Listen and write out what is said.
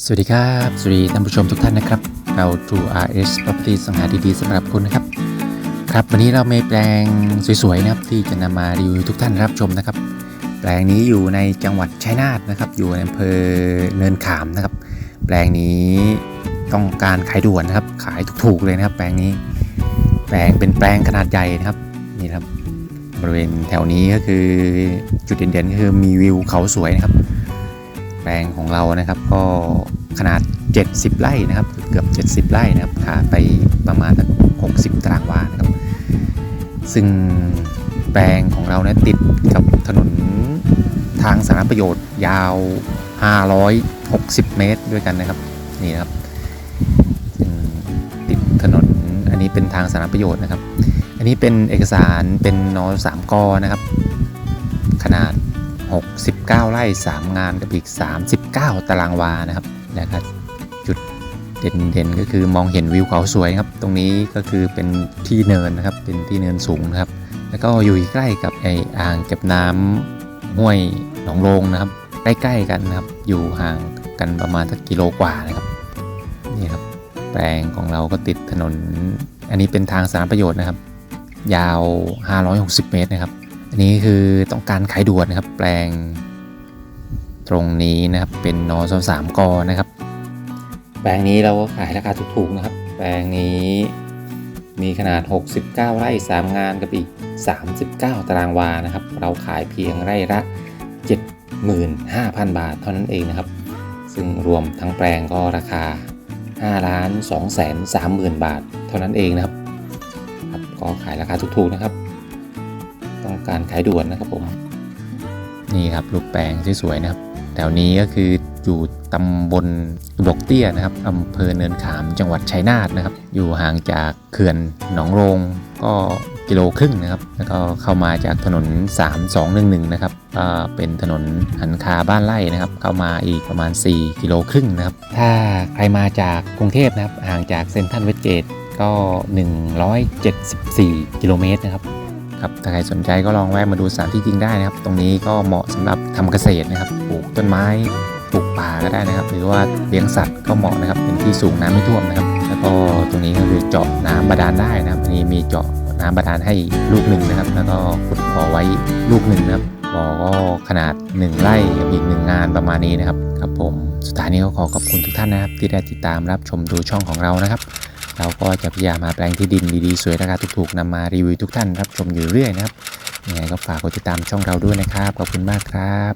สวัสดีครับ สวัสดีท่านผู้ชมทุกท่านนะครับ เรา True RS Property สังหาดีๆสำหรับคุณนะครับ ครับวันนี้เรามีแปลงสวยๆนะครับที่จะนำมารีวิวทุกท่านรับชมนะครับ แปลงนี้อยู่ในจังหวัดชัยนาทนะครับ อยู่ในอำเภอเนินขามนะครับ แปลงนี้ต้องการขายด่วนนะครับ ขายถูกๆเลยนะครับ แปลงนี้ แปลงเป็นแปลงขนาดใหญ่นะครับนี่ครับบริเวณแถวนี้ก็คือจุดเด่นๆก็คือมีวิวเขาสวยนะครับ แปลงของเรานะครับ ก็ขนาด 70 ไร่นะครับ เกือบ 70 ไร่นะครับขาไปประมาณสัก60 ตารางวานะครับ ซึ่งแปลงของเราเนี่ยติดกับถนนทางสาธารณประโยชน์ยาว 560 เมตรด้วยกันนะครับนี่นะครับติดถนนอันนี้เป็นทางสาธารณประโยชน์นะครับ อันนี้เป็นเอกสารเป็นนอสามกอนะครับ ขนาด 69ไร่ 3 งานกับอีก 39 ตารางวานะครับแล้วก็จุดเด่นๆก็คือมองเห็นวิวเขาสวยครับ ตรงนี้ก็คือเป็นที่เนินนะครับ เป็นที่เนินสูงนะครับ แล้วก็อยู่ใกล้กับไออ่างเก็บน้ำห้วยหนองโลงนะครับ ใกล้ๆกันนะครับ อยู่ห่างกันประมาณสักกิโลกว่านะครับนี่ครับแปลงของเราก็ติดถนน อันนี้เป็นทางสาธารณประโยชน์นะครับ ยาว 560 เมตรนะครับ อันนี้คือต้องการขายด่วนนะครับ แปลงตรงนี้นะครับเป็นนอสสามกอนะครับ แปลงนี้เราก็ขายราคาถูกๆนะครับ แปลงนี้มีขนาด 69 ไร่ 3 งานกับอีก 39 ตารางวานะครับ เราขายเพียงไร่ละ 75,000 บาทเท่านั้นเองนะครับ ซึ่งรวมทั้งแปลงก็ราคา5ล้าน2แสน30,000 บาท เท่านั้นเองนะครับครับก็ขายราคาถูกๆนะครับ ต้องการขายด่วนนะครับผมนี่ครับรูปแปลงสวยๆนะครับแถวนี้ก็คืออยู่ตำบลบกเตี้ยนะครับอำเภอเนินขามจังหวัดชัยนาทนะครับ อยู่ห่างจากเขื่อนหนองโรงก็กิโลครึ่งนะครับ แล้วก็เข้ามาจากถนน 3211 นะครับก็เป็นถนนหันคาบ้านไร่นะครับ เข้ามาอีกประมาณ 4 กิโลครึ่งนะครับ ถ้าใครมาจากกรุงเทพนะครับ ห่างจากเซ็นทรัลเวสเกตก็ 174 กิโลเมตรนะครับ ครับถ้าใครสนใจก็ลองแวะมาดูสถานที่จริงได้นะครับ ตรงนี้ก็เหมาะสำหรับทำเกษตรนะครับปลูกต้นไม้ปลูกป่าก็ได้นะครับ หรือว่าเลี้ยงสัตว์ก็เหมาะนะครับ เป็นที่สูงน้ำไม่ท่วมนะครับ แล้วก็ตรงนี้ก็คือเจาะน้ำบาดาลได้นะครับอันนี้มีเจาะน้ำบาดาลให้ลูกหนึ่งนะครับ แล้วก็ขุดบ่อไว้ลูกหนึ่งนะครับบ่อก็ขนาด 1ไร่กับอีกหนึ่งงานประมาณนี้นะครับครับผมสุดท้ายนี้ก็ขอขอบคุณทุกท่านนะครับ ที่ได้ติดตามรับชมดูช่องของเรานะครับ เราก็จะพยายามมาแปลงที่ดินดีๆ สวยราคาถูกๆนำมารีวิวทุกท่านรับชมอยู่เรื่อยนะครับยังไงก็ฝากกดติดตามช่องเราด้วยนะครับ ขอบคุณมากครับ